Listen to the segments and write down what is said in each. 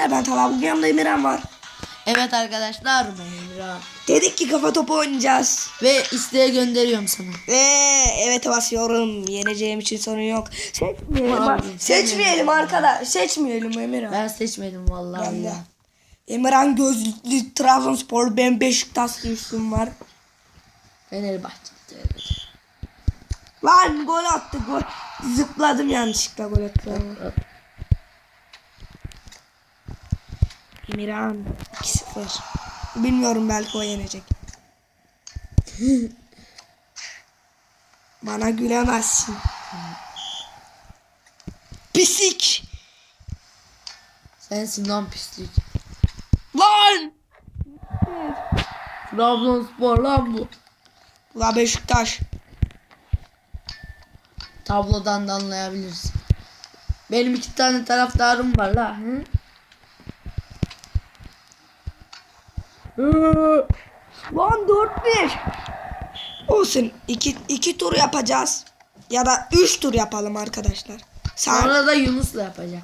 Ben Talha bugün yanımda Emirhan var. Evet arkadaşlar ben Emrah. Dedik ki kafa topu oynayacağız. Ve isteğe gönderiyorum sana. Ve evet basıyorum. Yeneceğim için sorun yok. Seçmeyelim. Abi, seçmeyelim arkadaş. Seçmeyelim Emirhan. Ben seçmedim vallahi Ben de. Emirhan gözlüklü Trabzonspor. Ben Beşiktaşlı üstüm var. Fenerbahçe. Lan gol attı gol. Zıpladım yanlışlıkla gol attı. Emirhan 2-0. Bilmiyorum belki o yenecek. Bana gülemezsin. Pisik. Sensin lan pislik. Lan. Trabzonspor lan bu. La Beşiktaş. Tablodan da anlayabilirsin. Benim iki tane taraftarım var la. Hı? Lan 4-1. Olsun. 2 2 tur yapacağız. Ya da 3 tur yapalım arkadaşlar. Sen Sonra da Yunus'la yapacak.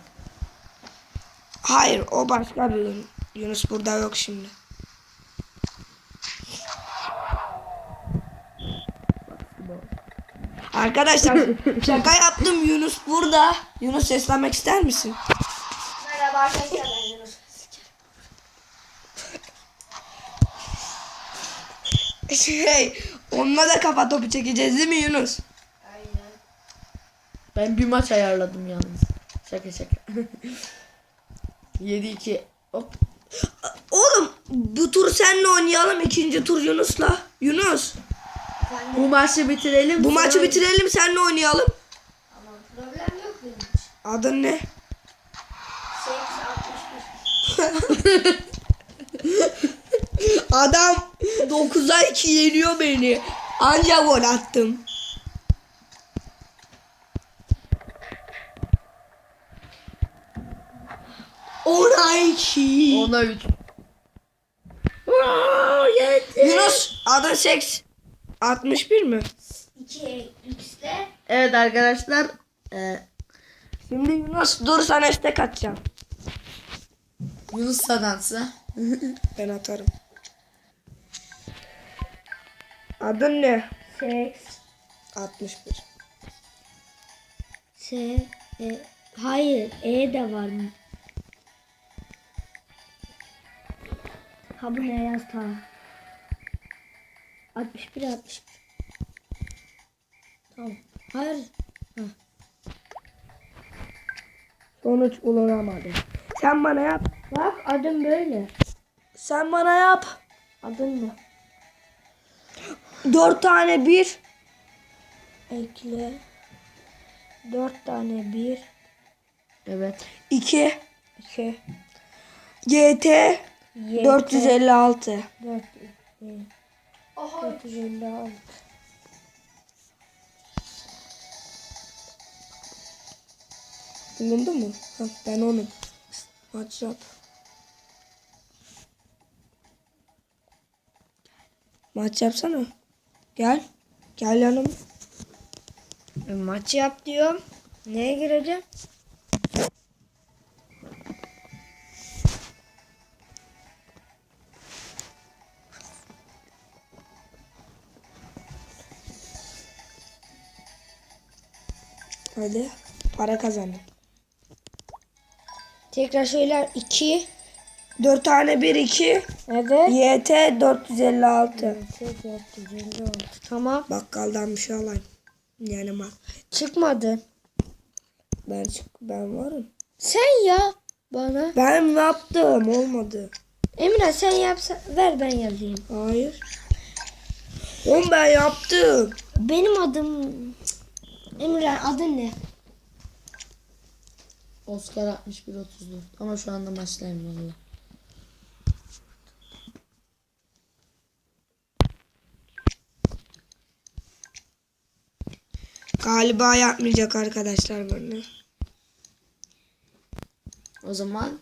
Hayır o başka bir Yun- Yunus burada yok şimdi. Arkadaşlar şaka yaptım Yunus burada. Yunus seslenmek ister misin? Merhaba arkadaşlar ben Yunus. Şey onunla da kafa topu çekeceğiz değil mi Yunus? Aynen. Ben bir maç ayarladım yalnız. Şaka şaka. 7-2. Hop. Oğlum bu tur seninle oynayalım ikinci tur Yunus'la. Yunus Bu maçı bitirelim. bu maçı bitirelim seninle oynayalım. Tamam problem yok benim için. Adın ne? 8 61. Adam 9'a 2 yeniyor beni. Anca gol attım. Ona 2. Ona 3. Yunus adın seks. 61 mi? 2 X'de Evet arkadaşlar. E, Şimdi Yunus dur sana istek atacağım. Yunus Sadansı. Ben atarım. Adın ne? 8 61. S e, hayır E de var mı? Ha bu ne yaz ta? 61 61. Tamam. Hayır. Sonuç bulunamadı. Sen bana yap. Bak adım böyle. Sen bana yap. Adın ne? 4 tane 1. Ekle. 4 tane 1 Evet. 2. 2 GT 456. 4 456 Bulundu mu? Ha, ben onun. WhatsApp. Maç yapsana. Gel. Gel yanıma. Maç yap diyorum. Neye gireceğim? Hadi. Para kazandım. Tekrar söyler 2. 4 tane 1 2. Evet. YT 456. 456. Tamam. Bakkaldan bir şey alayım. Yanıma. Çıkmadı. Ben çık ben varım. Sen yap bana. Ben yaptım olmadı. Emine sen yapsa ver ben yazayım. Hayır. Oğlum ben yaptım. Benim adım Emre adın ne? Oscar 61 34. Ama şu anda maçtayım valla. Galiba yapmayacak arkadaşlar bana. O zaman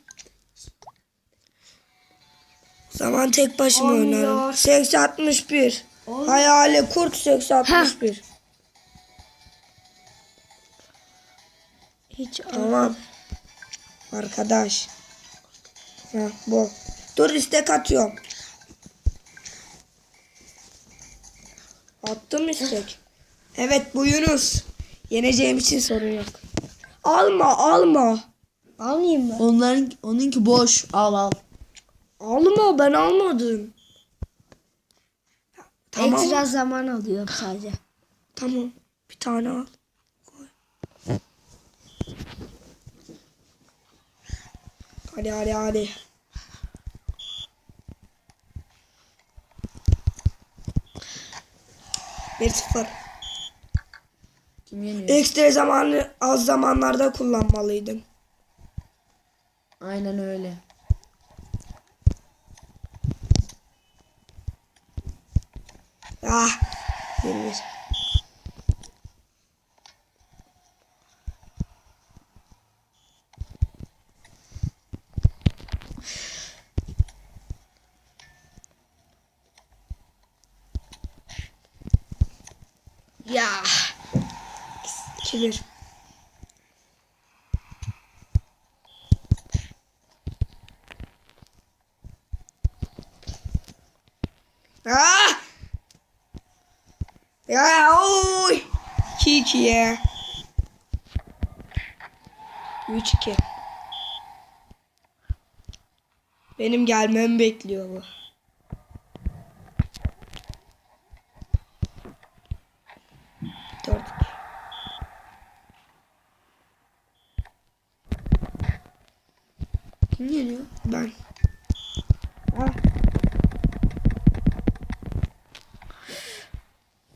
zaman tek başıma Olmuyor. oynarım. 861. Hayali kurt 861. Hiç Tamam. Arkadaş. Ha, bu. Dur istek atıyorum. Attım istek. Evet bu Yunus. Yeneceğim için sorun yok. Alma alma. Almayayım mı? Onların onunki boş. Al al. Alma ben almadım. Tamam. Ekstra zaman alıyorum sadece. Tamam. Bir tane al. Koy. Hadi hadi hadi. Bir sıfır. Kim yeniyor? Ekstra zamanı az zamanlarda kullanmalıydın. Aynen öyle. Ah. Bir bir. Ya. 2-1. Ah! Ya oy. 2-2 ya. 3-2. Benim gelmemi bekliyor bu. Dört. iki. Kim yeniyor? Ben. Ah.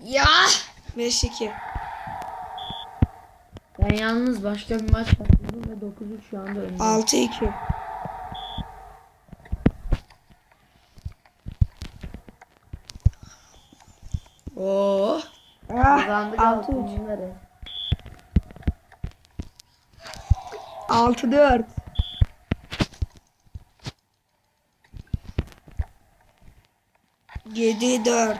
Ya. 5-2. Ben yalnız başka bir maç başladım ve 9-3 şu anda öndeyim. 6-2. Oo. Ah, Kazandık 6-3. bunları. 6-4. Yedi dört.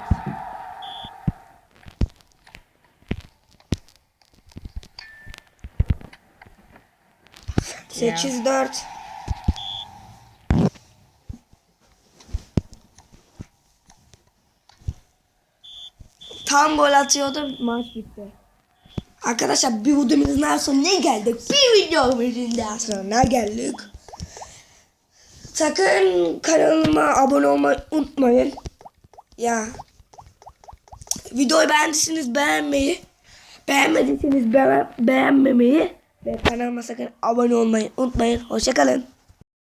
Sekiz dört. Tam gol atıyordum maç bitti. Arkadaşlar bir videomuzun sonuna geldik. Bir videomuzun daha sonuna geldik. Sakın kanalıma abone olmayı unutmayın. Ya. Videoyu beğendiyseniz beğenmeyi, beğenmediyseniz beğen beğenmemeyi ve kanalıma sakın abone olmayı unutmayın. Hoşçakalın.